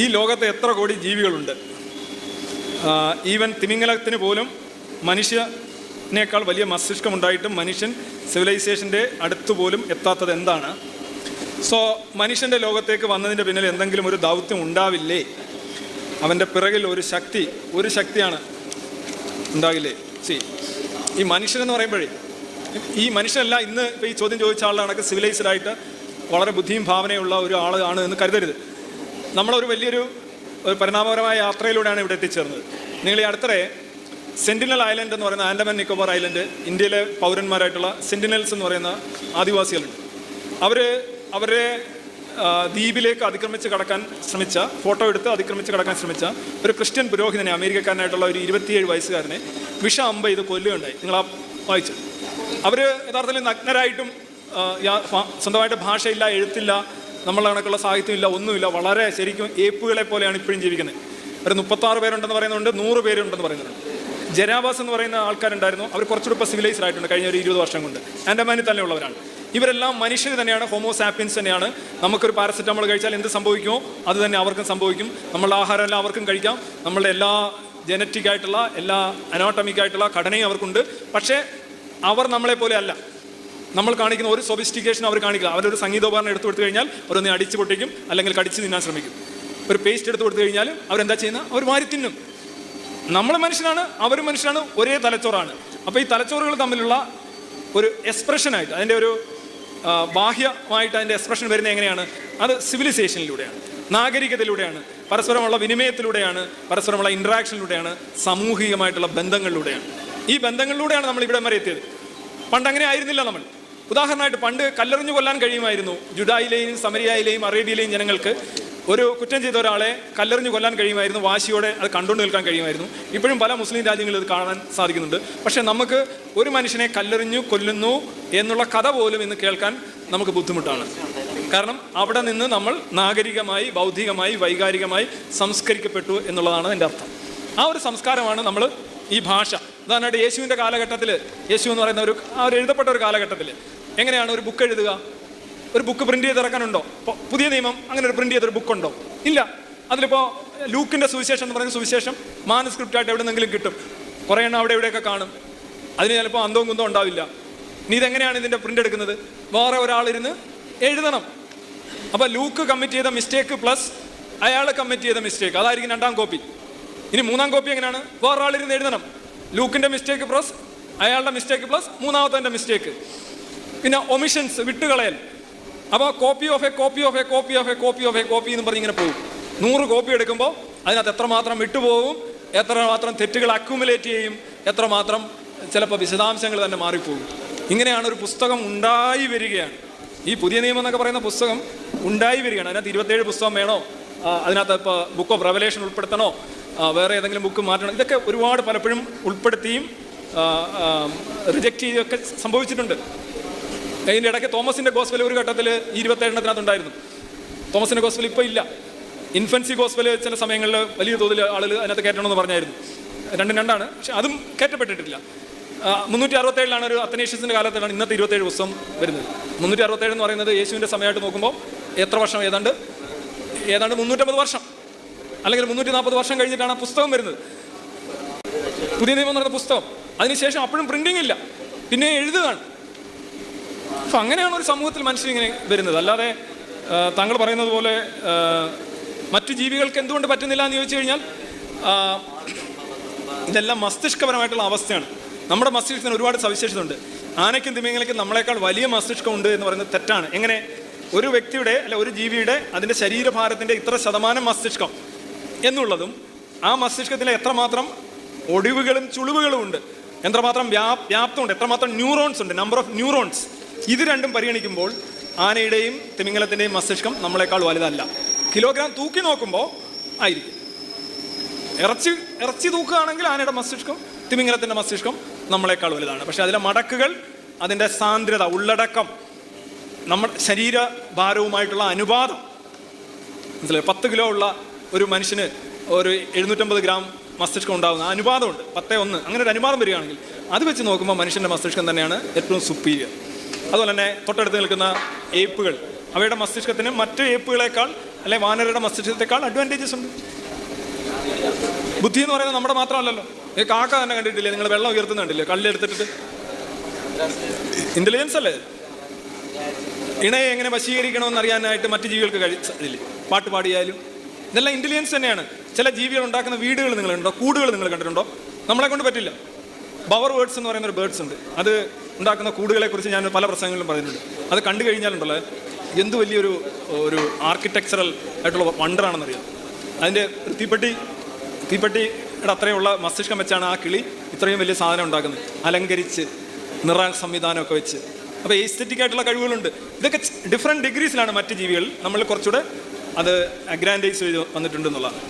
ഈ ലോകത്ത് എത്ര കോടി ജീവികളുണ്ട്? ഈവൻ തിമിംഗലത്തിന് പോലും മനുഷ്യനേക്കാൾ വലിയ മസ്തിഷ്കം ഉണ്ടായിട്ടും മനുഷ്യൻ സിവിലൈസേഷന്റെ അടുത്ത് പോലും എത്താത്തത് എന്താണ്? സോ മനുഷ്യന്റെ ലോകത്തേക്ക് വന്നതിന്റെ പിന്നിൽ എന്തെങ്കിലും ഒരു ദൗത്യം ഉണ്ടാവില്ലേ? അവന്റെ പിറകിൽ ഒരു ശക്തി ഒരു ശക്തിയാണ് ഉണ്ടാകില്ലേ? സി ഈ മനുഷ്യനെന്ന് പറയുമ്പോഴേ ഈ മനുഷ്യനല്ല ഇന്ന് ഇപ്പോൾ ഈ ചോദ്യം ചോദിച്ച ആളുടെ കണക്ക് സിവിലൈസ്ഡ് ആയിട്ട് വളരെ ബുദ്ധിയും ഭാവനയുള്ള ഒരു ആളാണ് എന്ന് കരുതരുത്. നമ്മളൊരു വലിയൊരു പരിണാമപരമായ യാത്രയിലൂടെയാണ് ഇവിടെ എത്തിച്ചേർന്നത്. നിങ്ങൾ ഈ അടുത്തിടെ സെന്റിനൽ ഐലൻഡ് എന്ന് പറയുന്ന ആൻഡമാൻ നിക്കോബാർ ഐലൻഡ് ഇന്ത്യയിലെ പൗരന്മാരായിട്ടുള്ള സെന്റിനൽസ് എന്ന് പറയുന്ന ആദിവാസികളുണ്ട്. അവർ അവരെ ദ്വീപിലേക്ക് അതിക്രമിച്ച് കടക്കാൻ ശ്രമിച്ച ഫോട്ടോ എടുത്ത് അതിക്രമിച്ച് കടക്കാൻ ശ്രമിച്ച ഒരു ക്രിസ്ത്യൻ പുരോഹിതനെ അമേരിക്കക്കാരനായിട്ടുള്ള ഒരു ഇരുപത്തിയേഴ് വയസ്സുകാരനെ വിഷ അമ്പ ഇത് കൊല്ലുകയുണ്ടായി. നിങ്ങൾ ആ വായിച്ചു? അവർ യഥാർത്ഥത്തിൽ നഗ്നരായിട്ടും സ്വന്തമായിട്ട് ഭാഷയില്ല എഴുത്തില്ല നമ്മളെ കണക്കുള്ള സാഹിത്യമില്ല ഒന്നുമില്ല. വളരെ ശരിക്കും ഏപ്പുകളെ പോലെയാണ് ഇപ്പോഴും ജീവിക്കുന്നത്. ഒരു മുപ്പത്താറ് പേരുണ്ടെന്ന് പറയുന്നുണ്ട് നൂറ് പേരുണ്ടെന്ന് പറയുന്നുണ്ട്. ജനാവാസ് എന്ന് പറയുന്ന ആൾക്കാരുണ്ടായിരുന്നു. അവർ കുറച്ചുകൂടി ഇപ്പോൾ സിവിലൈസ്ഡ് ആയിട്ടുണ്ട് കഴിഞ്ഞ ഒരു ഇരുപത് വർഷം കൊണ്ട്. ആൻഡമാനിൽ തന്നെ ഉള്ളവരാണ്. ഇവരെല്ലാം മനുഷ്യർ തന്നെയാണ് ഹോമോസാപ്പിൻസ് തന്നെയാണ്. നമുക്കൊരു പാരസെറ്റമോൾ കഴിച്ചാൽ എന്ത് സംഭവിക്കുമോ അത് തന്നെ അവർക്കും സംഭവിക്കും. നമ്മളുടെ ആഹാരം എല്ലാം അവർക്കും കഴിക്കാം. നമ്മളുടെ എല്ലാ ജനറ്റിക് ആയിട്ടുള്ള എല്ലാ അനോട്ടമിക് ആയിട്ടുള്ള ഘടനയും അവർക്കുണ്ട്. പക്ഷേ അവർ നമ്മളെ പോലെ അല്ല. നമ്മൾ കാണിക്കുന്ന ഒരു സൊഫിസ്റ്റിക്കേഷൻ അവർ കാണിക്കുക അവരൊരു സംഗീതോപകരണം എടുത്തു കൊടുത്തു കഴിഞ്ഞാൽ അവരൊന്ന് അടിച്ചു പൊട്ടിക്കും അല്ലെങ്കിൽ കടിച്ചു തിന്നാൻ ശ്രമിക്കും. ഒരു പേസ്റ്റ് എടുത്തു കൊടുത്തു കഴിഞ്ഞാൽ അവരെന്താ ചെയ്യുന്നത് അവർ മാറി തിന്നും. നമ്മൾ മനുഷ്യനാണ് അവർ മനുഷ്യനാണ് ഒരേ തലച്ചോറാണ്. അപ്പോൾ ഈ തലച്ചോറുകൾ തമ്മിലുള്ള ഒരു എക്സ്പ്രഷനായിട്ട് അതിന്റെ ഒരു ബാഹ്യമായിട്ട് അതിന്റെ എക്സ്പ്രഷൻ വരുന്നത് എങ്ങനെയാണ്? അത് സിവിലൈസേഷനിലൂടെയാണ് നാഗരികതയിലൂടെയാണ് പരസ്പരമുള്ള വിനിമയത്തിലൂടെയാണ് പരസ്പരമുള്ള ഇൻട്രാക്ഷനിലൂടെയാണ് സാമൂഹികമായിട്ടുള്ള ബന്ധങ്ങളിലൂടെയാണ്. ഈ ബന്ധങ്ങളിലൂടെയാണ് നമ്മൾ ഇവിടെ വരെ എത്തിയത്. പണ്ട് അങ്ങനെ ആയിരുന്നില്ല നമ്മൾ. ഉദാഹരണമായിട്ട് പണ്ട് കല്ലെറിഞ്ഞു കൊല്ലാൻ കഴിയുമായിരുന്നു. ജുഡായിലെയും സമരിയായിലെയും അറേബ്യയിലെയും ജനങ്ങൾക്ക് ഒരു കുറ്റം ചെയ്ത ഒരാളെ കല്ലെറിഞ്ഞു കൊല്ലാൻ കഴിയുമായിരുന്നു. വാശിയോടെ അത് കണ്ടുകൊണ്ട് നിൽക്കാൻ കഴിയുമായിരുന്നു. ഇപ്പോഴും പല മുസ്ലിം രാജ്യങ്ങളിൽ ഇത് കാണാൻ സാധിക്കുന്നുണ്ട്. പക്ഷേ നമുക്ക് ഒരു മനുഷ്യനെ കല്ലെറിഞ്ഞു കൊല്ലുന്നു എന്നുള്ള കഥ പോലും ഇന്ന് കേൾക്കാൻ നമുക്ക് ബുദ്ധിമുട്ടാണ്. കാരണം അവിടെ നിന്ന് നമ്മൾ നാഗരികമായി ബൗദ്ധികമായി വൈകാരികമായി സംസ്കരിക്കപ്പെട്ടു എന്നുള്ളതാണ് എന്റെ അർത്ഥം. ആ ഒരു സംസ്കാരമാണ് നമ്മൾ ഈ ഭാഷ. ഉദാഹരണമായിട്ട് യേശുവിന്റെ കാലഘട്ടത്തിൽ യേശു എന്ന് പറയുന്ന ഒരു ആ ഒരു എഴുതപ്പെട്ട ഒരു കാലഘട്ടത്തിൽ എങ്ങനെയാണ് ഒരു ബുക്ക് എഴുതുക? ഒരു ബുക്ക് പ്രിന്റ് ചെയ്ത് ഇറക്കാനുണ്ടോ? പുതിയ നിയമം അങ്ങനെ ഒരു പ്രിന്റ് ചെയ്തൊരു ബുക്ക് ഉണ്ടോ? ഇല്ല. അതിലിപ്പോൾ ലൂക്കിന്റെ സുവിശേഷം എന്ന് പറയുന്ന സുവിശേഷം മാനസ്ക്രിപ്റ്റായിട്ട് എവിടെ നിന്നെങ്കിലും കിട്ടും. കുറേ എണ്ണം അവിടെ ഇവിടെയൊക്കെ കാണും. അതിന് ചിലപ്പോൾ അന്തവും കുന്തവും ഉണ്ടാവില്ല. നീ ഇതെങ്ങനെയാണ് ഇതിന്റെ പ്രിന്റ് എടുക്കുന്നത്? വേറെ ഒരാളിരുന്ന് എഴുതണം. അപ്പോൾ ലൂക്ക് കമ്മിറ്റ് ചെയ്ത മിസ്റ്റേക്ക് പ്ലസ് അയാൾ കമ്മിറ്റ് ചെയ്ത മിസ്റ്റേക്ക് അതായിരിക്കും രണ്ടാം കോപ്പി ഇനി മൂന്നാം കോപ്പി എങ്ങനെയാണ്? വേറൊരാളിരുന്ന് എഴുതണം. ലൂക്കിന്റെ മിസ്റ്റേക്ക് പ്ലസ് അയാളുടെ മിസ്റ്റേക്ക് പ്ലസ് മൂന്നാമത്തെ മിസ്റ്റേക്ക് പിന്നെ ഒമിഷൻസ് വിട്ടുകളയൽ. അപ്പോൾ copy of a copy of a copy of a copy of a copy എന്ന് പറഞ്ഞ് ഇങ്ങനെ പോകും. നൂറ് കോപ്പി എടുക്കുമ്പോൾ അതിനകത്ത് എത്രമാത്രം വിട്ടുപോകും എത്രമാത്രം തെറ്റുകൾ അക്യുമുലേറ്റ് ചെയ്യും എത്രമാത്രം ചിലപ്പോൾ വിശദാംശങ്ങൾ തന്നെ മാറിപ്പോകും. ഇങ്ങനെയാണ് ഒരു പുസ്തകം ഉണ്ടായി വരികയാണ്. ഈ പുതിയ നിയമം എന്നൊക്കെ പറയുന്ന പുസ്തകം ഉണ്ടായി വരികയാണ്. അതിനകത്ത് ഇരുപത്തേഴ് പുസ്തകം വേണോ? അതിനകത്ത് ഇപ്പോൾ ബുക്ക് ഓഫ് റെവലേഷൻ ഉൾപ്പെടുത്തണോ? വേറെ ഏതെങ്കിലും ബുക്ക് മാറ്റണം. ഇതൊക്കെ ഒരുപാട് പലപ്പോഴും ഉൾപ്പെടുത്തിയും റിജക്റ്റ് ചെയ്യുകയൊക്കെ സംഭവിച്ചിട്ടുണ്ട്. അതിന്റെ ഇടയ്ക്ക് തോമസിന്റെ ഗോസ്ബൽ ഒരു ഘട്ടത്തിൽ ഇരുപത്തേഴെണ്ണത്തിനകത്തുണ്ടായിരുന്നു തോമസിന്റെ ഗോസ്പൽ ഇപ്പോൾ ഇല്ല. ഇൻഫൻസി ഗോസ്പൽ ചില സമയങ്ങളിൽ വലിയ തോതിൽ ആളുകൾ അതിനകത്ത് കയറ്റണമെന്ന് പറഞ്ഞായിരുന്നു. രണ്ടും രണ്ടാണ്. പക്ഷെ അതും കയറ്റപ്പെട്ടിട്ടില്ല. മുന്നൂറ്റി അറുപത്തേഴിലാണ് ഒരു അത്തനേഷ്യസിന്റെ കാലത്താണ് ഇന്നത്തെ ഇരുപത്തേഴ് ദിവസം വരുന്നത്. മുന്നൂറ്റി അറുപത്തേഴ് എന്ന് പറയുന്നത് യേശുവിന്റെ സമയമായിട്ട് നോക്കുമ്പോൾ എത്ര വർഷം? ഏതാണ്ട് ഏതാണ്ട് മുന്നൂറ്റമ്പത് വർഷം. അല്ലെങ്കിൽ മുന്നൂറ്റി നാൽപ്പത് വർഷം കഴിഞ്ഞിട്ടാണ് ആ പുസ്തകം വരുന്നത്. പുതിയ നിയമം പറയുന്ന പുസ്തകം. അതിനുശേഷം അപ്പോഴും പ്രിന്റിംഗ് ഇല്ല. പിന്നെ എഴുതുകയാണ്. അപ്പം അങ്ങനെയാണ് ഒരു സമൂഹത്തിൽ മനുഷ്യൻ ഇങ്ങനെ വരുന്നത്. അല്ലാതെ താങ്കൾ പറയുന്നത് പോലെ മറ്റു ജീവികൾക്ക് എന്തുകൊണ്ട് പറ്റുന്നില്ല എന്ന് ചോദിച്ചു കഴിഞ്ഞാൽ ഇതെല്ലാം മസ്തിഷ്കപരമായിട്ടുള്ള അവസ്ഥയാണ്. നമ്മുടെ മസ്തിഷ്കത്തിന് ഒരുപാട് സവിശേഷത ഉണ്ട് ആനയ്ക്കും തിമിങ്ങലേക്കും നമ്മളെക്കാൾ വലിയ മസ്തിഷ്കം ഉണ്ട് എന്ന് പറയുന്നത് തെറ്റാണ്. എങ്ങനെ? ഒരു വ്യക്തിയുടെ അല്ല ഒരു ജീവിയുടെ അതിന്റെ ശരീരഭാരത്തിന്റെ ഇത്ര ശതമാനം മസ്തിഷ്കം. എന്നുള്ളതും ആ മസ്തിഷ്കത്തിലെ എത്രമാത്രം ഒടിവുകളും ചുളിവുകളും ഉണ്ട് എത്രമാത്രം വ്യാ വ്യാപ്തമുണ്ട് എത്രമാത്രം ന്യൂറോൺസ് ഉണ്ട് നമ്പർ ഓഫ് ന്യൂറോൺസ് ഇത് രണ്ടും പരിഗണിക്കുമ്പോൾ ആനയുടെയും തിമിംഗലത്തിന്റെയും മസ്തിഷ്കം നമ്മളെക്കാൾ വലുതല്ല. കിലോഗ്രാം തൂക്കി നോക്കുമ്പോൾ ആയിരിക്കും. ഇറച്ചി ഇറച്ചി തൂക്കുകയാണെങ്കിൽ ആനയുടെ മസ്തിഷ്കം തിമിംഗലത്തിന്റെ മസ്തിഷ്കം നമ്മളെക്കാൾ വലുതാണ്. പക്ഷേ അതിലെ മടക്കുകൾ അതിന്റെ സാന്ദ്രത ഉള്ളടക്കം നമ്മുടെ ശരീരഭാരവുമായിട്ടുള്ള അനുപാതം. മനസ്സിലായി? പത്ത് കിലോ ഉള്ള ഒരു മനുഷ്യന് ഒരു എഴുന്നൂറ്റമ്പത് ഗ്രാം മസ്തിഷ്കം ഉണ്ടാകുന്ന അനുപാതമുണ്ട്. പത്തേ ഒന്ന്. അങ്ങനെ ഒരു അനുപാതം വരികയാണെങ്കിൽ അത് വെച്ച് നോക്കുമ്പോൾ മനുഷ്യന്റെ മസ്തിഷ്കം തന്നെയാണ് ഏറ്റവും സുപ്പീരിയർ അതുപോലെ തന്നെ തൊട്ടടുത്ത് നിൽക്കുന്ന ഏപ്പുകൾ. അവയുടെ മസ്തിഷ്കത്തിന് മറ്റ് ഏപ്പുകളെക്കാൾ അല്ലെ വാനരയുടെ മസ്തിഷ്കത്തെക്കാൾ അഡ്വാന്റേജസ് ഉണ്ട്. ബുദ്ധി എന്ന് പറയുന്നത് നമ്മുടെ മാത്രമല്ലല്ലോ. ഈ കാക്ക തന്നെ കണ്ടിട്ടില്ലേ? നിങ്ങൾ വെള്ളം ഉയർത്തുന്ന കണ്ടില്ലേ? കല്ലെടുത്തിട്ട് ഇന്റലിജൻസ് അല്ലേ? ഇണയെ എങ്ങനെ വശീകരിക്കണമെന്ന് അറിയാനായിട്ട് മറ്റു ജീവികൾക്ക് കഴിയില്ലേ പാട്ട് പാടിയാലും ഇതെല്ലാം ഇന്റലിജൻസ് തന്നെയാണ്. ചില ജീവികൾ ഉണ്ടാക്കുന്ന വീടുകൾ നിങ്ങൾ കണ്ടോ കൂടുകൾ നിങ്ങൾ കണ്ടിട്ടുണ്ടോ? നമ്മളെ കൊണ്ട് പറ്റില്ല. ബവർ വേർഡ്സ് എന്ന് പറയുന്ന ഒരു ബേർഡ്സ് ഉണ്ട്. അത് ഉണ്ടാക്കുന്ന കൂടുകളെ കുറിച്ച് ഞാൻ പല പ്രസംഗങ്ങളിലും പറഞ്ഞിട്ടുണ്ട്. അത് കണ്ടു കഴിഞ്ഞാലുണ്ടല്ലോ എന്ത് വലിയൊരു ഒരു ആർക്കിടെക്ചറൽ ആയിട്ടുള്ള വണ്ടറാണെന്നറിയാം അതിന്റെ തീപ്പെട്ടി തീപ്പെട്ടിയുടെ അത്രയുള്ള മസ്തിഷ്കം വെച്ചാണ് ആ കിളി ഇത്രയും വലിയ സാധനം ഉണ്ടാക്കുന്നത്. അലങ്കരിച്ച് നിറ സംവിധാനമൊക്കെ വെച്ച്. അപ്പോൾ എസ്തെറ്റിക് ആയിട്ടുള്ള കഴിവുകളുണ്ട്. ഇതൊക്കെ ഡിഫറെന്റ് ഡിഗ്രീസിലാണ് മറ്റ് ജീവികൾ. നമ്മൾ കുറച്ചുകൂടെ അത് അഗ്രാൻഡൈസ് ചെയ്ത് വന്നിട്ടുണ്ടെന്നുള്ളതാണ്.